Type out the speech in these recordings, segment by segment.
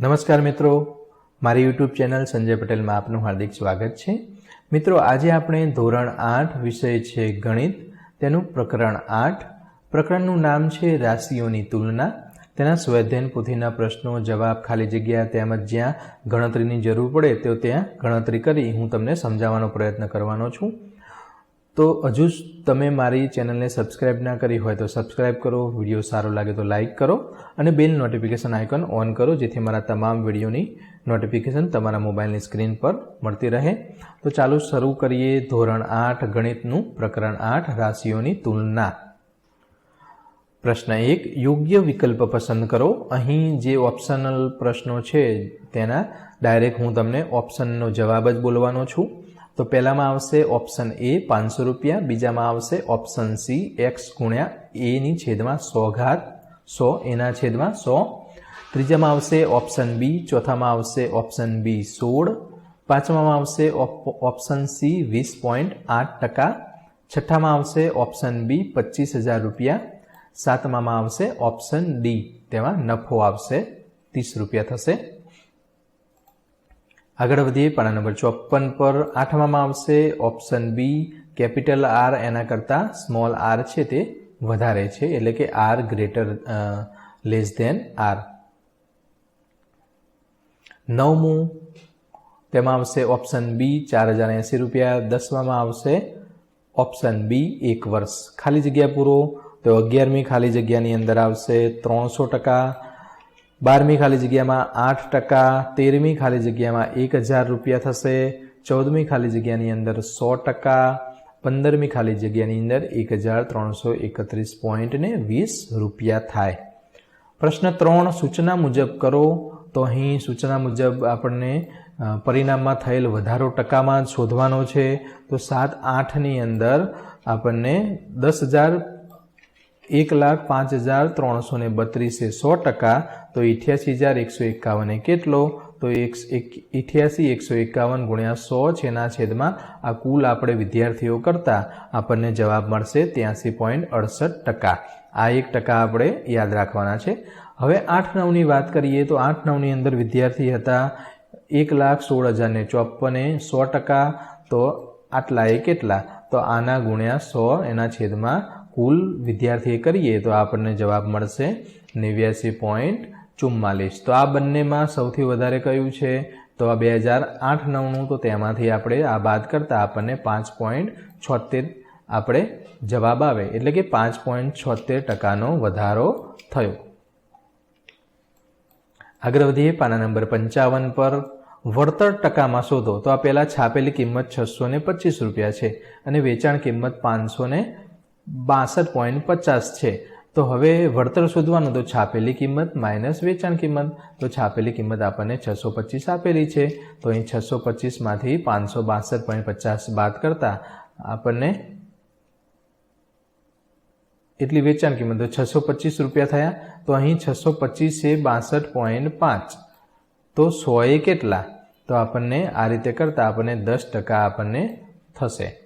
નમસ્કાર મિત્રો. મારી યુટ્યુબ ચેનલ સંજય પટેલમાં આપનું હાર્દિક સ્વાગત છે. મિત્રો, આજે આપણે ધોરણ આઠ વિષય છે ગણિત. તેનું પ્રકરણ આઠ. પ્રકરણનું નામ છે રાશિઓની તુલના. તેના સ્વાધ્યાયન પોથીના પ્રશ્નો, જવાબ ખાલી જગ્યા તેમજ જ્યાં ગણતરીની જરૂર પડે તો ત્યાં ગણતરી કરી હું તમને સમજાવવાનો પ્રયત્ન કરવાનો છું. તો હજુ જ તમે મારી ચેનલને સબસ્ક્રાઇબ ના કરી હોય તો સબસ્ક્રાઇબ કરો, વીડિયો સારો લાગે તો લાઇક કરો અને બેલ નોટિફિકેશન આઇકન ઓન કરો જેથી મારા તમામ વિડીયોની નોટિફિકેશન તમારા મોબાઈલની સ્ક્રીન પર મળતી રહે. તો ચાલો શરૂ કરીએ ધોરણ આઠ ગણિતનું પ્રકરણ આઠ રાશિઓની તુલના. પ્રશ્ન એક, યોગ્ય વિકલ્પ પસંદ કરો. અહીં જે ઓપ્શનલ પ્રશ્નો છે તેના ડાયરેક્ટ હું તમને ઓપ્શનનો જવાબ જ બોલવાનો છું. તો પહેલામાં આવશે ઓપ્શન એ પાંચસો રૂપિયા. બીજામાં આવશે ઓપ્શન સી એક્સ ગુણ્યા એની છેદમાં સો ઘાત સો, એના છેદમાં સો. ત્રીજામાં આવશે ઓપ્શન બી ચોથામાં આવશે ઓપ્શન બી સોળ. પાંચમામાં આવશે ઓપ્શન સી વીસ પોઈન્ટ આઠ ટકા. છઠ્ઠામાં આવશે ઓપ્શન બી પચીસ હજાર રૂપિયા. સાતમામાં આવશે ઓપ્શન ડી તેમાં નફો આવશે. ત્રીસ રૂપિયા થશે. આગળ વધીએ પાના નંબર ચોપન પર આઠમામાં આવશે ઓપ્શન બી, કેપિટલ આર એના કરતાં સ્મોલ આર છે તે વધારે છે, એટલે કે R greater less than R નવમું, તેમાં આવશે ઓપ્શન બી, ચાર હજાર એંસી રૂપિયા. દસમામાં આવશે ઓપ્શન બી, એક વર્ષ. ખાલી જગ્યા પૂરો. તો અગિયારમી ખાલી જગ્યાની અંદર આવશે ત્રણસો ટકા. બારમી ખાલી જગ્યામાં આઠ ટકા, તેરમી ખાલી જગ્યામાં એક હજાર રૂપિયા થશે, ચૌદમી ખાલી જગ્યાની અંદર સો ટકા, પંદરમી ખાલી જગ્યાની અંદર એક હજાર ત્રણસો એકત્રીસ પોઈન્ટ ને વીસ રૂપિયા થાય. પ્રશ્ન ત્રણ, સૂચના મુજબ કરો. તો અહીં સૂચના મુજબ આપણને પરિણામમાં થયેલ વધારો ટકામાં શોધવાનો છે. તો સાત આઠની અંદર આપણને દસ હજાર એક લાખ પાંચ હજાર ત્રણસો ને બત્રીસે સો ટકા, તો ઇઠ્યાસી હજાર એકસો એકાવને કેટલો? તો એક ઇઠ્યાસી એકસો એકાવન ગુણ્યા સો છેના છેદમાં આ કુલ આપણે વિદ્યાર્થીઓ કરતાં આપણને જવાબ મળશે ત્યાંસી પોઈન્ટ અડસઠ ટકા. આ એક ટકા આપણે યાદ રાખવાના છે. હવે આઠ નવની વાત કરીએ તો આઠ નવની અંદર વિદ્યાર્થી હતા એક લાખ સોળ હજારને ચોપ્પને સો ટકા, તો આટલા એ કેટલા? તો આના ગુણ્યા સો એના છેદમાં કુલ વિદ્યાર્થીએ કરીએ તો આપણને જવાબ મળશે નેવ્યાસી પોઈન્ટ ચુમ્માલીસ. તો આ બંનેમાં સૌથી વધારે કયું છે? તો આ બે હજાર આઠ નવનું તો તેમાંથી આપણે આ બાદ કરતાં આપણને પાંચ પોઈન્ટ છોતેર આપણે જવાબ આવે. એટલે કે પાંચ પોઈન્ટ છોતેર ટકાનો વધારો થયો. આગળ વધીએ પાના નંબર પંચાવન પર વળતર ટકામાં શોધો. તો આ પહેલાં છાપેલી કિંમત છસો ને પચીસ રૂપિયા છે અને વેચાણ કિંમત પાંચસો ને બાસઠ પોઈન્ટ પચાસ છે. તો હવે વળતર શોધવાનું, તો છાપેલી કિંમત માઇનસ વેચાણ કિંમત, તો છાપેલી કિંમત આપણને છસો પચીસ આપેલી છે. તો અહીં છસો પચીસમાંથી પાંચસો બાસઠ પોઈન્ટ પચાસ બાદ કરતાં આપણને એટલી વેચાણ કિંમત, તો છસો પચીસ રૂપિયા થયા. તો અહીં છસો પચીસે બાસઠ પોઈન્ટ પાંચ. તો સોએ કેટલા? તો આપણને આ રીતે કરતાં આપણને દસ ટકા આપણને થશે.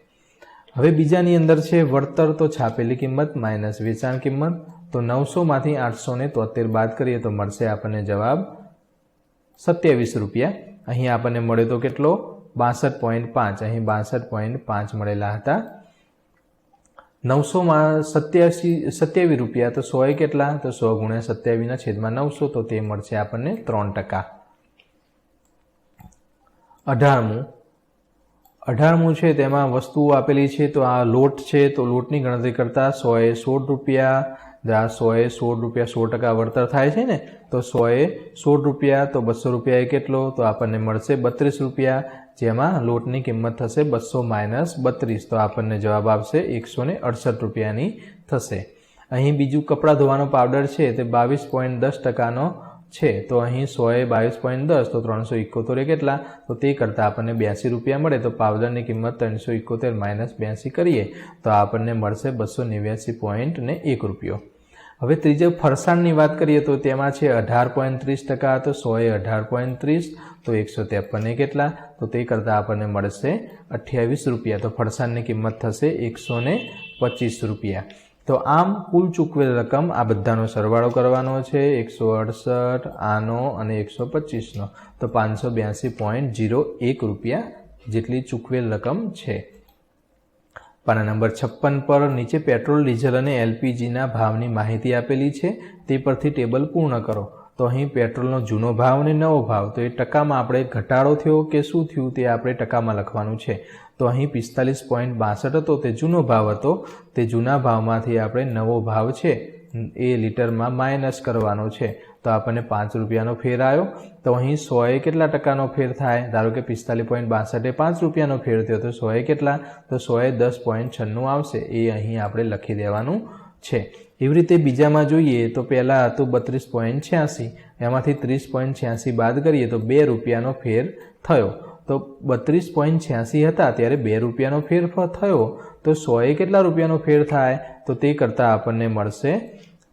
હવે બીજાની અંદર છે વળતર તો છાપેલી કિંમત, માઇનસ વેચાણ કિંમત. તો નવસોમાંથી આઠસો ને તોતેર બાદ કરીએ તો મળશે આપણને જવાબ સત્યાવીસ રૂપિયા. અહીં આપણને મળે તો કેટલો? બાસઠ પોઈન્ટ પાંચ. અહીં બાસઠ પોઈન્ટ પાંચ મળેલા હતા. નવસોમાં સત્યાસી, સત્યાવીસ રૂપિયા. તો સોએ કેટલા? તો સો ગુણ્યા સત્યાવીસના છેદમાં નવસો. તો તે મળશે આપણને ત્રણ ટકા. અઢારમું. અઢારમું છે, તેમાં વસ્તુઓ આપેલી છે, તો આ લોટ છે, તો લોટની ગણતરી કરતાં સોએ સોળ રૂપિયા સોએ સોળ રૂપિયા સો ટકા વળતર થાય છે ને, તો સોએ સોળ રૂપિયા, તો બસો રૂપિયા એ કેટલો, તો આપણને મળશે બત્રીસ રૂપિયા, જેમાં લોટની કિંમત થશે બસો માઇનસ બત્રીસ, તો આપણને જવાબ આવશે એકસો ને અડસઠ રૂપિયાની થશે. અહીં બીજું કપડાં ધોવાનો પાવડર છે, તે બાવીસ પોઈન્ટ દસ ટકાનો છે. તો અહીં સોએ બાવીસ પોઈન્ટ દસ, તો ત્રણસો ઇકોતેર કેટલા? તો તે કરતાં આપણને બ્યાસી રૂપિયા મળે, તો પાવડરની કિંમત ત્રણસો ઇકોતેર માઇનસ બ્યાસી કરીએ, તો આપણને મળશે બસો નેવ્યાસી પોઈન્ટ ને એક રૂપિયો. હવે ત્રીજો ફરસાણની વાત કરીએ તો તેમાં છે અઢાર પોઈન્ટ ત્રીસ ટકા, તો સોએ અઢાર પોઈન્ટ ત્રીસ, તો એકસો ત્રેપને કેટલા? તો તે કરતાં આપણને મળશે અઠ્યાવીસ રૂપિયા. તો ફરસાણની કિંમત થશે એકસો પચીસ રૂપિયા. તો આમ કુલ ચૂકવેલ રકમ આ બધાનો સરવાળો કરવાનો છે એકસો અડસઠ, આનો અને એકસો પચીસનો. તો પાંચસો બ્યાસી પોઈન્ટ જીરો એક રૂપિયા જેટલી ચૂકવેલ રકમ છે. પાના નંબર છપ્પન પર નીચે પેટ્રોલ, ડીઝલ અને એલપીજીના ભાવની માહિતી આપેલી છે. તે પરથી ટેબલ પૂર્ણ કરો. તો અહીં પેટ્રોલનો જૂનો ભાવ અને નવો ભાવ. તો એ ટકામાં આપણે ઘટાડો થયો કે શું થયું તે આપણે ટકામાં લખવાનું છે. તો અહીં પિસ્તાલીસ પોઈન્ટ બાસઠ હતો, તે જૂનો ભાવ હતો. તે જૂના ભાવમાંથી આપણે નવો ભાવ છે, એ લીટરમાં માઇનસ કરવાનો છે. તો આપણને પાંચ રૂપિયાનો ફેર આવ્યો. તો અહીં સોએ કેટલા ટકાનો ફેર થાય? ધારો કે પિસ્તાલીસ પોઈન્ટ બાસઠે પાંચ રૂપિયાનો ફેર થયો, તો સોએ કેટલા? તો સોએ દસ પોઈન્ટ છન્નું આવશે. એ અહીં આપણે લખી દેવાનું છે. એવી રીતે બીજામાં જોઈએ તો પહેલાં હતું બત્રીસ પોઈન્ટ છ્યાસી, એમાંથી ત્રીસ પોઈન્ટ છ્યાસી બાદ કરીએ તો બે રૂપિયાનો ફેર થયો. તો બત્રીસ પોઈન્ટ છ્યાસી હતા ત્યારે બે રૂપિયાનો ફેર થયો. તો સોએ કેટલા રૂપિયાનો ફેર થાય? તો તે કરતાં આપણને મળશે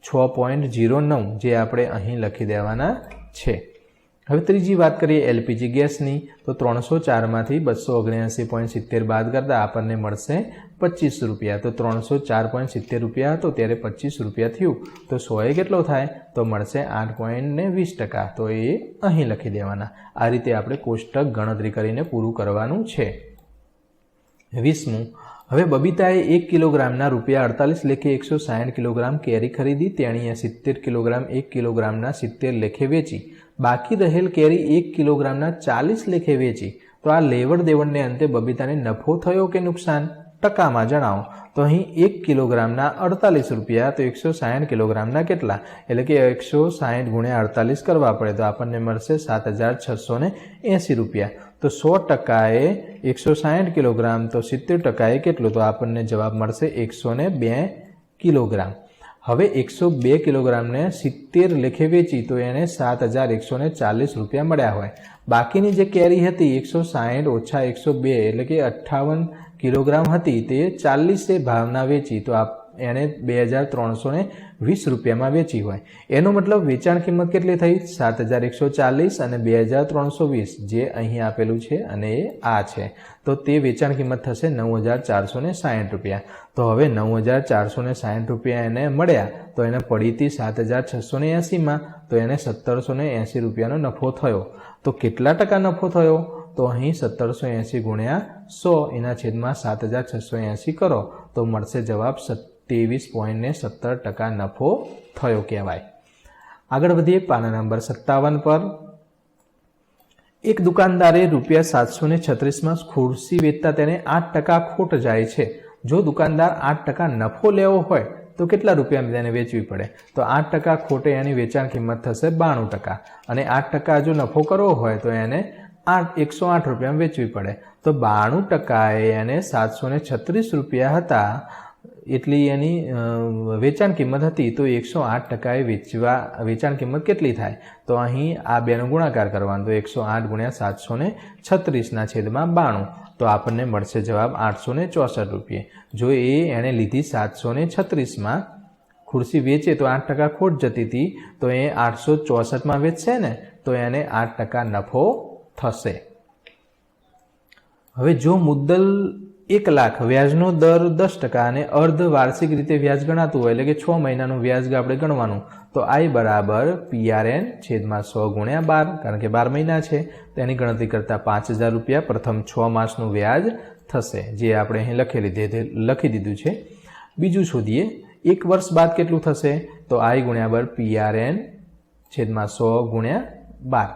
છ પોઈન્ટ જીરો નવ, જે આપણે અહીં લખી દેવાના છે. હવે ત્રીજી વાત કરીએ એલપીજી ગેસની. તો ત્રણસો ચારમાંથી બસો ઓગણ્યાસી પોઈન્ટ સિત્તેર બાદ કરતાં આપણને મળશે પચીસ રૂપિયા. તો ત્રણસો ચાર પોઈન્ટ સિત્તેર રૂપિયા હતો, ત્યારે પચીસ રૂપિયા થયું. તો સોએ કેટલો થાય? તો મળશે આઠ પોઈન્ટ ને વીસ ટકા. તો એ અહીં લખી દેવાના. આ રીતે આપણે કોષ્ટક ગણતરી કરીને પૂરું કરવાનું છે. વીસમું. હવે બબીતાએ એક કિલોગ્રામના રૂપિયા અડતાલીસ લેખે એકસો સાઠ કિલોગ્રામ કેરી ખરીદી, તેણીએ સિત્તેર કિલોગ્રામ, એક કિલોગ્રામના સિત્તેર લેખે વેચી. બાકી રહેલ કેરી એક કિલોગ્રામના ચાલીસ લેખે વેચી. તો આ લેવડ દેવડને અંતે બબીતાને નફો થયો કે નુકસાન? ટકામાં જણાવો. તો અહીં એક કિલોગ્રામના અડતાલીસ રૂપિયા, તો એકસો સાઠ કિલોગ્રામના કેટલા? એટલે કે એકસો સાઠ ગુણ્યા અડતાલીસ કરવા પડે, તો આપણને મળશે સાત હજાર છસો ને એંસી રૂપિયા. તો સો ટકાએ એકસો સાઠ કિલોગ્રામ, તો સિત્તેર ટકાએ કેટલું? તો આપણને જવાબ મળશે એકસો ને બે કિલોગ્રામ. હવે એકસો બે કિલોગ્રામને સિત્તેર લેખે વેચી, તો એને સાત હજાર એકસો ને ચાલીસ રૂપિયા મળ્યા હોય. બાકીની જે કેરી હતી, એકસો સાઠ ઓછા એકસો બે, એટલે કે અઠ્ઠાવન કિલોગ્રામ હતી તે ચાલીસે ભાવના વેચી, તો આપ એણે બે હજાર ત્રણસો ને વીસ રૂપિયામાં વેચી હોય. એનો મતલબ વેચાણ કિંમત કેટલી થઈ? સાત હજાર એકસો ચાલીસ અને બે હજાર ત્રણસો વીસ, જે અહીં આપેલું છે અને એ આ છે. તો તે વેચાણ કિંમત થશે નવ હજાર ચારસો ને સાઠ રૂપિયા. તો હવે નવ હજાર ચારસો ને સાઠ રૂપિયા એને મળ્યા, તો એને પડીતી સાત હજાર છસો ને એંસીમાં, તો એને સત્તરસો ને એંસી રૂપિયાનો નફો થયો. તો કેટલા ટકા નફો થયો? તો અહીં સત્તરસો એંસી ગુણ્યા સો એના છેદમાં સાત હજાર છસો એંસી કરો. તો મળશે જવાબ સત્યાવીસ પોઈન્ટ ને સત્તર ટકા નફો થયો કહેવાય. આગળ વધીએ પાના નંબર સત્તાવન પર. એક દુકાનદારે રૂપિયા સાતસો ને છત્રીસમાં ખુરશી વેચતા તેને આઠ ટકા ખોટ જાય છે. જો દુકાનદાર આઠ ટકા નફો લેવો હોય, તો કેટલા રૂપિયામાં તેને વેચવી પડે? તો આઠ ટકા ખોટે એની વેચાણ કિંમત થશે બાણું ટકા. અને આઠ ટકા જો નફો કરવો હોય, તો એને આઠ, એકસો આઠ રૂપિયામાં વેચવી પડે. તો બાણું ટકાએ એને સાતસો ને છત્રીસ રૂપિયા હતા. એટલી એની વેચાણ કિંમત હતી. તો એકસો આઠ ટકાએ વેચવા, વેચાણ કિંમત કેટલી થાય? તો અહીં આ બેનો ગુણાકાર કરવાનો. તો એકસો આઠ ગુણ્યા સાતસો ને છત્રીસના છેદમાં બાણું. તો આપણને મળશે જવાબ આઠસો ને ચોસઠ રૂપિયે. જો એ એણે લીધી સાતસો ને છત્રીસમાં ખુરશી વેચે તો આઠ ટકા ખોટ જતી હતી. તો એ આઠસો ચોસઠમાં વેચશે ને? તો એને આઠ ટકા નફો થશે. હવે જો મુદ્દલ એક લાખ, વ્યાજનો દર દસ ટકા અને અર્ધ વાર્ષિક રીતે વ્યાજ ગણાતું હોય, એટલે કે છ મહિનાનું વ્યાજ આપણે ગણવાનું, તો આઈ બરાબર પીઆરએન છેદમાં સો ગુણ્યા બાર, કારણ કે બાર મહિના છે તેની ગણતરી કરતાં પાંચ હજાર રૂપિયા પ્રથમ છ માસનું વ્યાજ થશે, જે આપણે અહીં લખેલી લખી દીધું છે. બીજું શોધીએ, એક વર્ષ બાદ કેટલું થશે? તો આઈ ગુણ્યા બાર પીઆરએન છેદમાં સો ગુણ્યા બાર.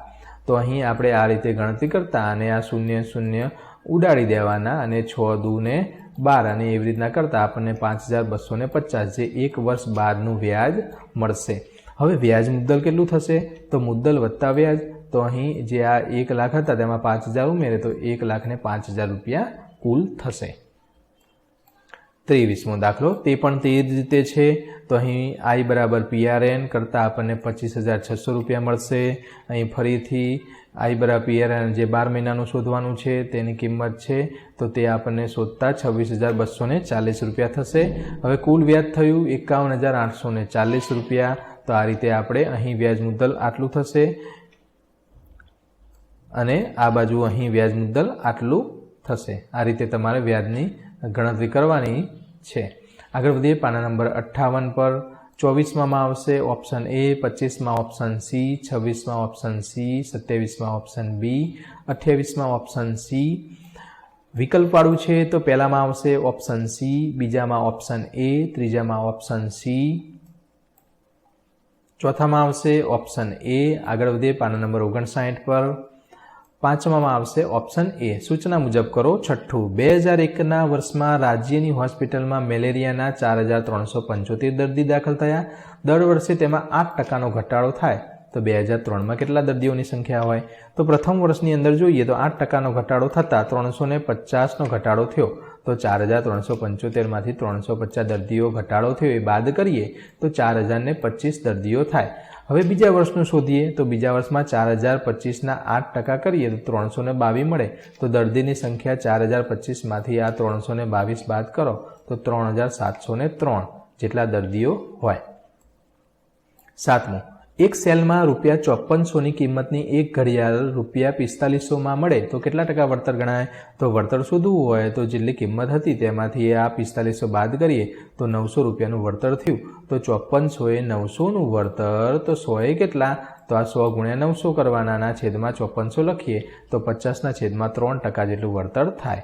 તો અહીં આપણે આ રીતે ગણતરી કરતા અને આ શૂન્ય શૂન્ય ઉડાડી દેવાના અને છ દૂને બાર અને એવી રીતના કરતાં આપણને પાંચ હજાર બસો ને પચાસ જે એક વર્ષ બાદનું વ્યાજ મળશે. હવે વ્યાજ મુદ્દલ કેટલું થશે? તો મુદ્દલ વત્તા વ્યાજ. તો અહીં જે આ એક લાખ હતા તેમાં પાંચ હજાર ઉમેરે તો એક લાખને પાંચ હજાર રૂપિયા કુલ થશે. ત્રેવીસમો દાખલો, તે પણ તે જ રીતે છે. તો અહીં આઈ બરાબર પીઆરએન કરતાં આપણને પચીસ હજાર છસો રૂપિયા મળશે. અહીં ફરીથી આઈ બરાબર પીઆરએન જે બાર મહિનાનું શોધવાનું છે, તેની કિંમત છે. તો તે આપણને શોધતા છવ્વીસ હજાર બસો ચાલીસ રૂપિયા થશે. હવે કુલ વ્યાજ થયું એકાવન હજાર આઠસો ચાલીસ રૂપિયા. તો આ રીતે આપણે અહીં વ્યાજ મુદ્દલ આટલું થશે. અને આ બાજુ અહીં વ્યાજ મુદ્દલ આટલું થશે. આ રીતે તમારે વ્યાજની ગણતરી કરવાની છે. આગળ વધીએ, પાના નંબર અઠ્ઠાવન પર. ચોવીસમાં આવશે ઓપ્શન એ, પચીસમાં ઓપ્શન સી, છવ્વીસમાં ઓપ્શન સી, સત્યાવીસમાં ઓપ્શન બી, અઠ્યાવીસમાં ઓપ્શન સી. વિકલ્પવાળું છે તો પહેલામાં આવશે ઓપ્શન સી, બીજામાં ઓપ્શન એ, ત્રીજામાં ઓપ્શન સી. ચોથામાં આવશે ઓપ્શન એ. આગળ વધીએ, પાના નંબર ઓગણસાઠ પર. પાંચમામાં આવશે ઓપ્શન એ. સૂચના મુજબ કરો, છઠ્ઠું. બે હજાર એકના વર્ષમાં રાજ્યની હોસ્પિટલમાં મેલેરિયાના ચાર હજાર ત્રણસો પંચોતેર દર્દી દાખલ થયા. દર વર્ષે તેમાં આઠ ટકાનો ઘટાડો થાય. તો બે હજાર ત્રણમાં કેટલા દર્દીઓની સંખ્યા હોય? તો પ્રથમ વર્ષની અંદર જોઈએ તો આઠ ટકાનો ઘટાડો થતાં ત્રણસો ને પચાસનો ઘટાડો થયો. તો ચાર હજાર ત્રણસો પંચોતેરમાંથી ત્રણસો પચાસ દર્દીઓ ઘટાડો થયો. એ બાદ કરીએ તો ચાર હજારને પચીસ દર્દીઓ થાય. હવે બીજા વર્ષનું શોધીએ તો બીજા વર્ષમાં ચાર હજાર પચીસના આઠ ટકા કરીએ તો ત્રણસો ને બાવીસ મળે. તો દર્દીની સંખ્યા ચાર હજાર પચીસમાંથી આ ત્રણસો ને બાવીસ બાદ કરો તો ત્રણ હજાર સાતસો ને ત્રણ જેટલા દર્દીઓ હોય. સાતમું એક સેલમાં રૂપિયા ચોપનસોની કિંમતની એક ઘડિયાળ રૂપિયા પિસ્તાલીસોમાં મળે તો કેટલા ટકા વળતર ગણાય? તો વળતર શોધવું હોય તો જેટલી કિંમત હતી તેમાંથી આ પિસ્તાલીસો બાદ કરીએ તો નવસો રૂપિયાનું વળતર થયું. તો ચોપનસોએ નવસોનું વળતર તો સોએ કેટલા? તો આ સો ગુણ્યા નવસો કરવાના છેદમાં ચોપનસો લખીએ તો પચાસના છેદમાં ત્રણ ટકા જેટલું વળતર થાય.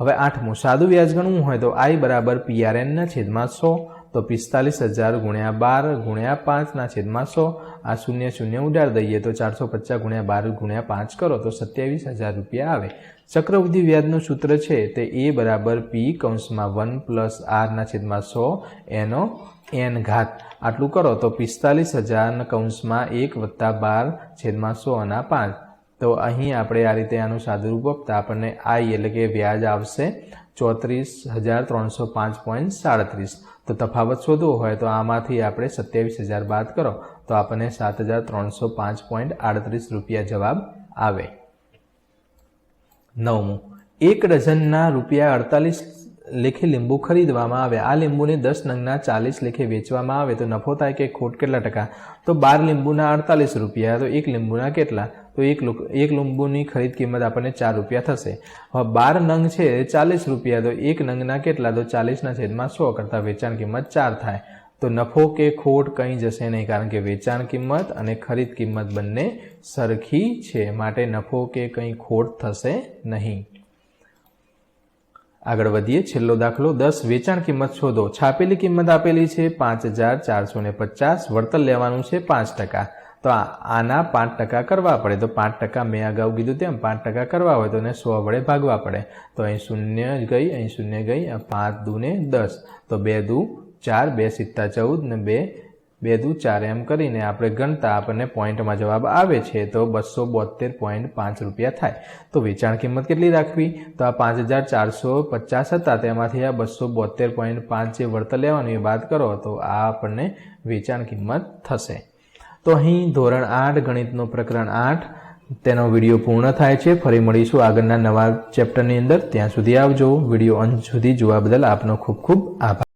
હવે આઠમું સાદું વ્યાજ ગણવું હોય તો આઈ બરાબર પીઆરએનના છેદમાં સો. તો પિસ્તાલીસ હજાર ગુણ્યા બાર ગુણ્યા પાંચના છેદમાં સો. આ શૂન્ય શૂન્ય ઉડાડ દઈએ તો ચારસો પચાસ ગુણ્યા બાર ગુણ્યા પાંચ કરો તો સત્યાવીસ હજાર રૂપિયા આવે. ચક્રવૃદ્ધિ વ્યાજનું સૂત્ર છે તે એ બરાબર પી કૌંસમાં વન પ્લસ આરના છેદમાં સો એનો એન ઘાત. આટલું કરો તો પિસ્તાલીસ હજારના કૌંસમાં એક વત્તા બાર છેદમાં સો અને પાંચ. તો અહીં આપણે આ રીતે આનું સાદુરૂપ આપતા આપણને આઈ એટલે કે વ્યાજ આવશે ચોત્રીસ હજાર ત્રણસો પાંચ પોઈન્ટ સાડત્રીસ. તો તફાવત શોધવો હોય તો આમાંથી આપણે સત્યાવીસ હજાર બાદ કરો તો આપણને સાત હજાર ત્રણસો પાંચ પોઈન્ટ આડત્રીસ રૂપિયા જવાબ આવે. નવમું. એક ડઝનના રૂપિયા અડતાલીસ લેખે લીંબુ ખરીદવામાં આવે. આ લીંબુને દસ નંગના ચાલીસ લેખે વેચવામાં આવે. તો નફો થાય કે ખોટ કેટલા ટકા? તો બાર લીંબુના અડતાલીસ રૂપિયા. તો એક લીંબુના કેટલા? તો એક એક લીંબુની ખરીદ કિંમત આપણને ચાર રૂપિયા થશે. હવે બાર નંગ છે ચાલીસ રૂપિયા, તો એક નંગના કેટલા? તો ચાલીસના છેદમાં સો કરતાં વેચાણ કિંમત ચાર થાય. તો નફો કે ખોટ કંઈ જશે નહીં, કારણ કે વેચાણ કિંમત અને ખરીદ કિંમત બંને સરખી છે. માટે નફો કે કંઈ ખોટ થશે નહીં. આગળ વધીએ. છેલ્લો દાખલો, દસ વેચાણ કિંમત શોધો. છાપેલી કિંમત આપેલી છે પાંચ હજાર ચારસો ને પચાસ, વળતર લેવાનું છે પાંચ ટકા. તો આના પાંચ ટકા કરવા પડે. તો પાંચ ટકા મેં અગાઉ કીધું તેમ પાંચ ટકા કરવા હોય તો એને સો વડે ભાગવા પડે. તો અહીં શૂન્ય ગઈ, અહીં શૂન્ય ગઈ પાંચ દૂને દસ. તો બે દુ ચાર, બે સિત્તા ચૌદ ને બે બે દુ ચાર એમ કરીને આપણે ગણતા આપણને પોઈન્ટમાં જવાબ આવે છે. તો બસો બોતેર પોઈન્ટ પાંચ રૂપિયા થાય. તો વેચાણ કિંમત કેટલી રાખવી? તો આ પાંચ હજાર ચારસો પચાસ હતા. તેમાંથી આ બસો બોતેર પોઈન્ટ પાંચ જે વળતર લેવાનું એ વાત કરો તો આ આપણને વેચાણ કિંમત થશે. તો અહીં ધોરણ આઠ, ગણિતનું પ્રકરણ આઠ, તેનો વીડિયો પૂર્ણ થાય છે. ફરી મળીશું આગળના નવા ચેપ્ટરની અંદર. ત્યાં સુધી આવજો. વીડિયો અંત સુધી જોવા બદલ આપનો ખૂબ ખૂબ આભાર.